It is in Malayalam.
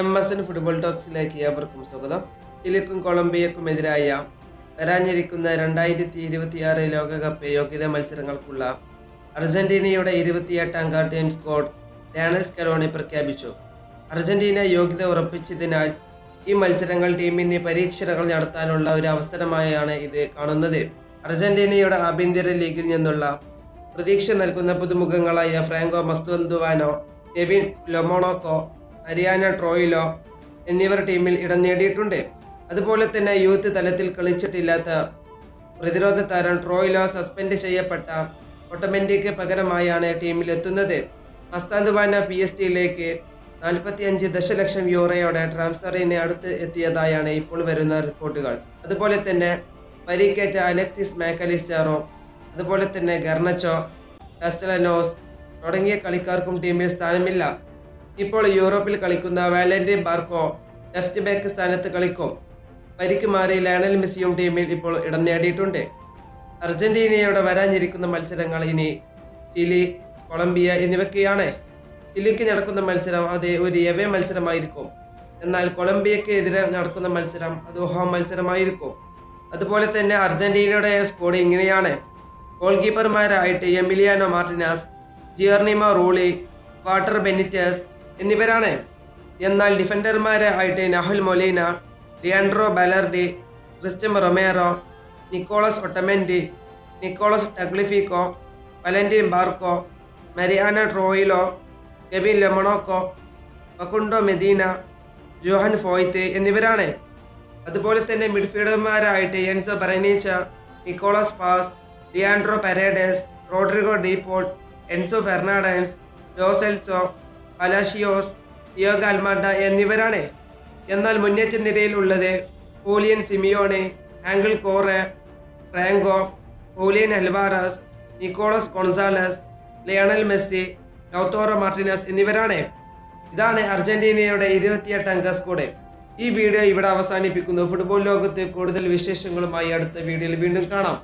എം എസ് എൻ ഫുട്ബോൾ ടോക്സിലേക്ക് ഏവർക്കും സ്വാഗതം. ചിലിക്കും കൊളംബിയക്കും എതിരായ വരാനിരിക്കുന്ന രണ്ടായിരത്തി ഇരുപത്തിയാറ് ലോകകപ്പ് യോഗ്യതാ മത്സരങ്ങൾക്കുള്ള അർജന്റീനയുടെ ഇരുപത്തിയെട്ടാം ഗാർഡിയൻ സ്കോഡ് ലയണൽ സ്കലോണി പ്രഖ്യാപിച്ചു. അർജന്റീന യോഗ്യത ഉറപ്പിച്ചതിനാൽ ഈ മത്സരങ്ങൾ ടീമിന് പരീക്ഷണങ്ങൾ നടത്താനുള്ള ഒരു അവസരമായാണ് ഇത് കാണുന്നത്. അർജന്റീനയുടെ ആഭ്യന്തര ലീഗിൽ നിന്നുള്ള പ്രതീക്ഷ നൽകുന്ന പുതുമുഖങ്ങളായ Franco Mastantuono Kevin Lomonaco Mariano Troilo എന്നിവർ ടീമിൽ ഇടം നേടിയിട്ടുണ്ട്. അതുപോലെ തന്നെ യൂത്ത് തലത്തിൽ കളിച്ചിട്ടില്ലാത്ത പ്രതിരോധ താരം ട്രോയിലോ സസ്പെൻഡ് ചെയ്യപ്പെട്ട ഓട്ടോമാറ്റിക് പകരമായാണ് ടീമിൽ എത്തുന്നത് അസ്താന്തുവാന പി എസ് ടിയിലേക്ക് നാൽപ്പത്തിയഞ്ച് ദശലക്ഷം യൂറോയോടെ ട്രാൻസ്ഫറിനെ അടുത്ത് എത്തിയതായാണ് ഇപ്പോൾ വരുന്ന റിപ്പോർട്ടുകൾ. അതുപോലെ തന്നെ പരിക്കേറ്റ അലക്സിസ് മാക്കലിസ്റ്റാറോ അതുപോലെ തന്നെ ഗർണച്ചോ കാസ്റ്റലനോസ് തുടങ്ങിയ കളിക്കാർക്കും ടീമിൽ സ്ഥാനമില്ല. ഇപ്പോൾ യൂറോപ്പിൽ കളിക്കുന്ന വാലന്റി ബാർക്കോ ലെഫ്റ്റ് ബാക്ക് സ്ഥാനത്ത് കളിക്കും. പരിക്ക് മാറി ലയണൽ മെസ്സിയും ടീമിൽ ഇപ്പോൾ ഇടം നേടിയിട്ടുണ്ട്. അർജന്റീനയോടെ വരാനിരിക്കുന്ന മത്സരങ്ങൾ ഇനി ചിലി കൊളംബിയ എന്നിവയ്ക്കാണ്. ചിലിക്ക് നടക്കുന്ന മത്സരം അത് ഒരു എവേ മത്സരമായിരിക്കും. എന്നാൽ കൊളംബിയക്ക് എതിരെ നടക്കുന്ന മത്സരം അത് ഹോം മത്സരമായിരിക്കും. അതുപോലെ തന്നെ അർജന്റീനയുടെ സ്കോഡ് ഇങ്ങനെയാണ്. Goal കീപ്പർമാരായിട്ട് Emiliano Martinez Geronimo Rulli Walter Benitez എന്നിവരാണ്. എന്നാൽ ഡിഫൻഡർമാരായിട്ട് Nahuel Molina Leandro Balerdi Cristian Romero Nicolas Otamendi Nicolas Tagliafico Valentin Barco Mariano Troilo Kevin Lomonaco Facundo Medina Johan Foyth എന്നിവരാണ്. അതുപോലെ തന്നെ മിഡ്ഫീൽഡർമാരായിട്ട് Enzo Barrenechea Nicolas Paz Leandro Paredes Rodrigo De Paul Enzo Fernandez Lo Celso Palacios Thiago Almada എന്നിവരാണ്. എന്നാൽ മുന്നേറ്റ നിരയിൽ ഉള്ളത് Giuliano Simeone Angel Correa Franco Julian Alvarez Nicolas Gonzalez Lionel Messi Lautaro Martinez എന്നിവരാണ്. ഇതാണ് അർജന്റീനയുടെ ഇരുപത്തിയെട്ട് അംഗ സ്കോഡ്. ഈ വീഡിയോ ഇവിടെ അവസാനിപ്പിക്കുന്നു. ഫുട്ബോൾ ലോകത്ത് കൂടുതൽ വിശേഷങ്ങളുമായി അടുത്ത വീഡിയോയിൽ വീണ്ടും കാണാം.